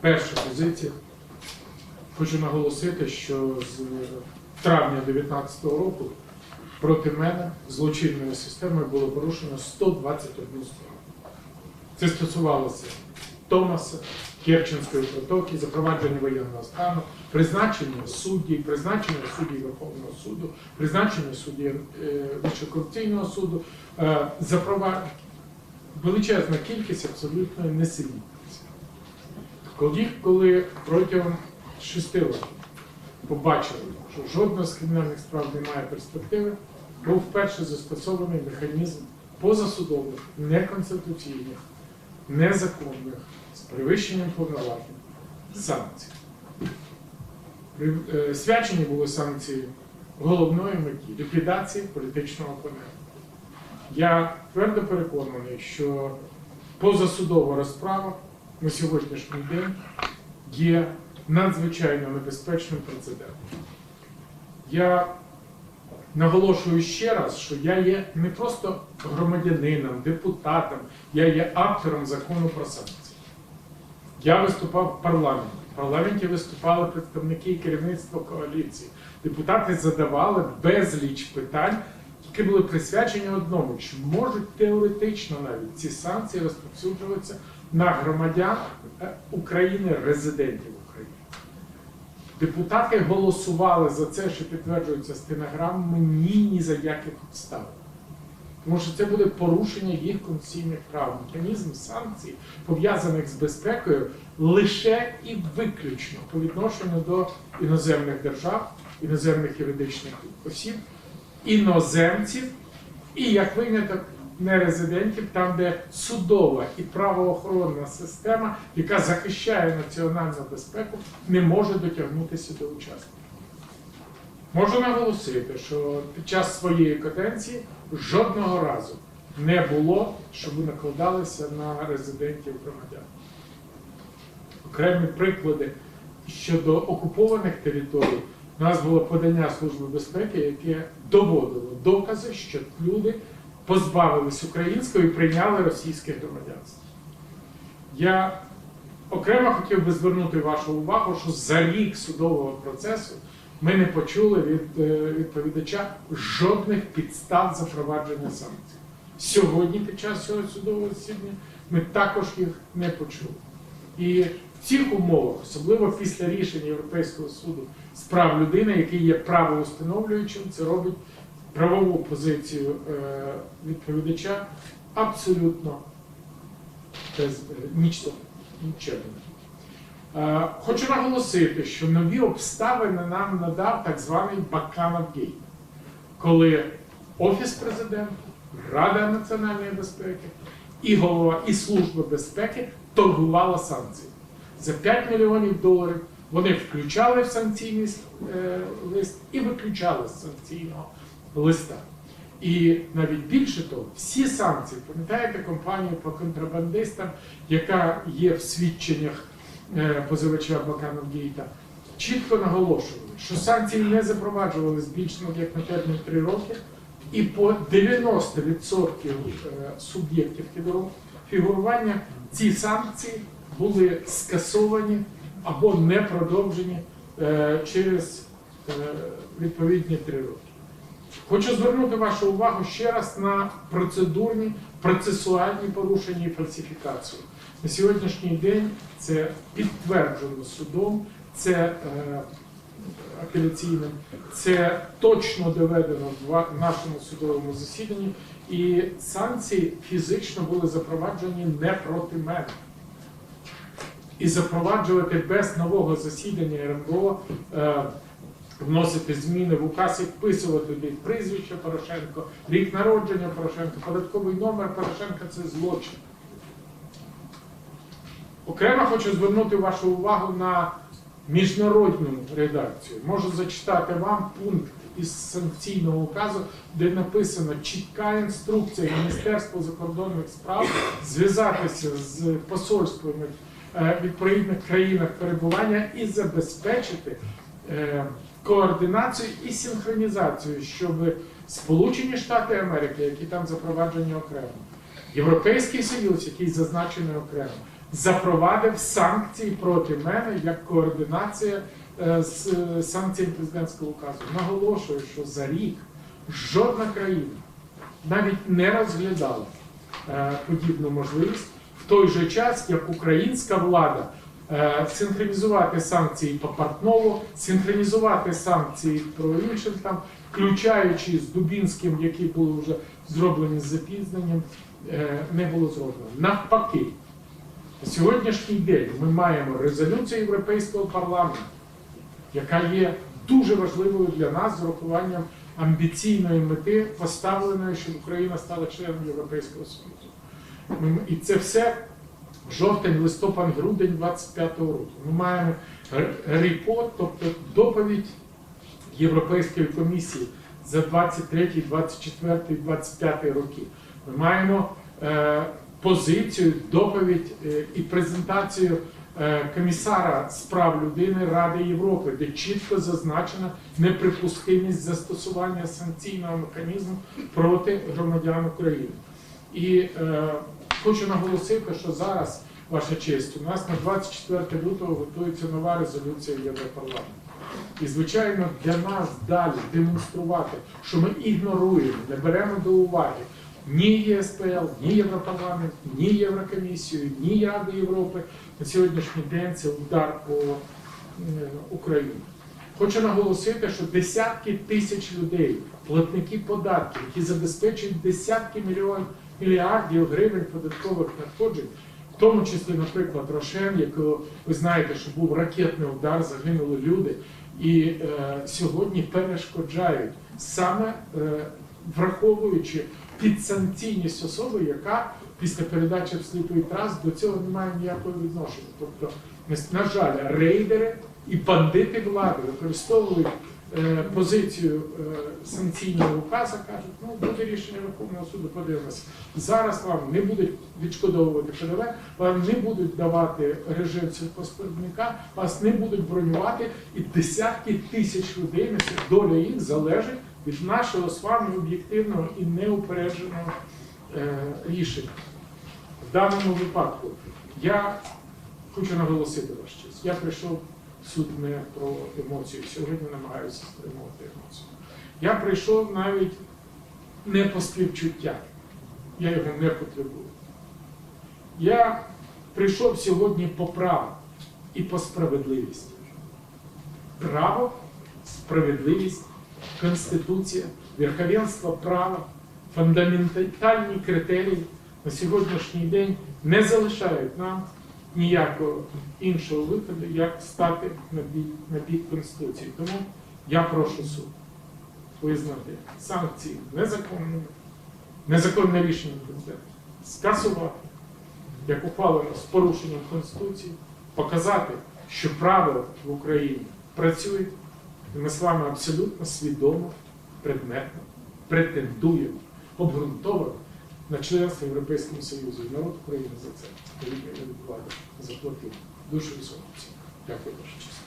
Перша позиція. Хочу наголосити, що з травня 2019 року проти мене злочинною системою було порушено 121 справу. Це стосувалося Томаса, Керченської протоки, запровадження воєнного стану, призначення суддів, призначення суддів Верховного суду, призначення суддів е, Вищокорупційного суду, е, запрова... величезна кількість абсолютно несилітниці. Коли, коли протягом шести років побачили, що жодна з кримінальних справ не має перспективи, був вперше застосований механізм позасудових, неконституційних, незаконних, з перевищенням повноважень санкцій. Е, Свячені були санкції головної меті ліквідації політичного опонента. Я твердо переконаний, що позасудова розправа на сьогоднішній день є надзвичайно небезпечним прецедентом. Я наголошую ще раз, що я є не просто громадянином, депутатом, я є автором закону про санкції. Я виступав в парламенті. В парламенті виступали представники керівництва коаліції. Депутати задавали безліч питань, які були присвячені одному, чи можуть теоретично навіть ці санкції розповсюджуватися на громадян е, України, резидентів України. Депутати голосували за це, що підтверджується стенограмами, ні, ні за яких обставин. Тому що це буде порушення їх конституційних прав. Механізм санкцій, пов'язаних з безпекою, лише і виключно по відношенню до іноземних держав, іноземних юридичних осіб, іноземців і як виняток нерезидентів, там, де судова і правоохоронна система, яка захищає національну безпеку, не може дотягнутися до учасників. Можу наголосити, що під час своєї каденції жодного разу не було, щоб накладалися на резидентів громадян. Окремі приклади щодо окупованих територій. У нас було подання Служби безпеки, яке доводило докази, що люди позбавились української і прийняли російське громадянство. Я окремо хотів би звернути вашу увагу, що за рік судового процесу ми не почули від е, відповідача жодних підстав запровадження санкцій. Сьогодні, під час цього судового засідання, ми також їх не почули. І в цих умовах, особливо після рішення Європейського суду з прав людини, який є правоустановлюючим, це робить правову позицію е, відповідача абсолютно без е, нічого. Е, Хочу наголосити, що нові обставини нам надав так званий Баканов гейт, коли Офіс президента, Рада національної безпеки і голова і Служба безпеки торгувала санкції. За 5 мільйонів доларів вони включали в санкційний лист і виключали з санкційного листа. І навіть більше того, всі санкції, пам'ятаєте компанію по контрабандистам, яка є в свідченнях е, позивача Баканов Гейта, чітко наголошували, що санкції не запроваджувались більше як на термін 3 роки, і по 90% е, суб'єктів фігурування ці санкції були скасовані або не продовжені е, через відповідні 3 роки. Хочу звернути вашу увагу ще раз на процедурні, процесуальні порушення і фальсифікацію. На сьогоднішній день це підтверджено судом, це е, апеляційним, це точно доведено в нашому судовому засіданні, і санкції фізично були запроваджені не проти мене. І запроваджувати без нового засідання РНБО е, вносити зміни в указ і вписувати туди прізвище Порошенко, рік народження Порошенка, податковий номер Порошенка це злочин. Окремо хочу звернути вашу увагу на міжнародну редакцію. Можу зачитати вам пункт із санкційного указу, де написано чітка інструкція Міністерства закордонних справ зв'язатися з посольствами е, відповідних країнах перебування і забезпечити координацію і синхронізацію, щоб Сполучені Штати Америки, які там запроваджені окремо, Європейський Союз, який зазначений окремо, запровадив санкції проти мене як координація е, з е, санкціями президентського указу. Наголошую, що за рік жодна країна навіть не розглядала е, подібну можливість в той же час, як українська влада е, синхронізувати санкції по Портнову, синхронізувати санкції про інших там, включаючи з Дубінським, які були вже зроблені з запізненням, е, не було зроблено. Навпаки, на сьогоднішній день ми маємо резолюцію Європейського парламенту, яка є дуже важливою для нас з урахуванням амбіційної мети, поставленої, щоб Україна стала членом Європейського Союзу. І це все жовтень, листопад, грудень 25-го року. Ми маємо репорт, тобто доповідь Європейської комісії за 23, 24, 25 роки. Ми маємо е, позицію, доповідь е, і презентацію е, комісара з прав людини Ради Європи, де чітко зазначена неприпустимість застосування санкційного механізму проти громадян України. І е, хочу наголосити, що зараз, ваша честь, у нас на 24 лютого готується нова резолюція Європарламенту. І, звичайно, для нас далі демонструвати, що ми ігноруємо, не беремо до уваги ні ЄСПЛ, ні Європарламент, ні Єврокомісію, ні Раду Європи. На сьогоднішній день це удар по е, Україні. Хочу наголосити, що десятки тисяч людей, платники податків, які забезпечують десятки мільйонів мільярдів гривень податкових надходжень, в тому числі, наприклад, Рошен, якого ви знаєте, що був ракетний удар, загинули люди, і е, сьогодні перешкоджають саме е, враховуючи підсанкційність особи, яка після передачі в сліпий трас до цього не має ніякого відношення. Тобто, на жаль, рейдери і бандити влади використовують позицію е, санкційного указу, кажуть, ну буде рішення Верховного суду, подивимося. Зараз вам не будуть відшкодовувати ПДВ, вам не будуть давати режим сільхозпоробника, вас не будуть бронювати, і десятки тисяч людей, доля їх залежить від нашого з вами об'єктивного і неупередженого е, рішення. В даному випадку я хочу наголосити ваш честь. Я прийшов суд не про емоції. Сьогодні намагаюся стримувати емоції. Я прийшов навіть не по співчуття. Я його не потребую. Я прийшов сьогодні по праву і по справедливості. Право, справедливість, Конституція, верховенство права, фундаментальні критерії на сьогоднішній день не залишають нам ніякого іншого виходу, як стати на бік, на бік Конституції. Тому я прошу суд визнати санкції незаконними, незаконне рішення президента, скасувати, як ухвалено з порушенням Конституції, показати, що право в Україні працює, і ми з вами абсолютно свідомо, предметно претендуємо, обґрунтовано на членство в Європейському Союзі. Народ України за це, влада, заплатив дуже високу ціну. Дякую, ваша честь.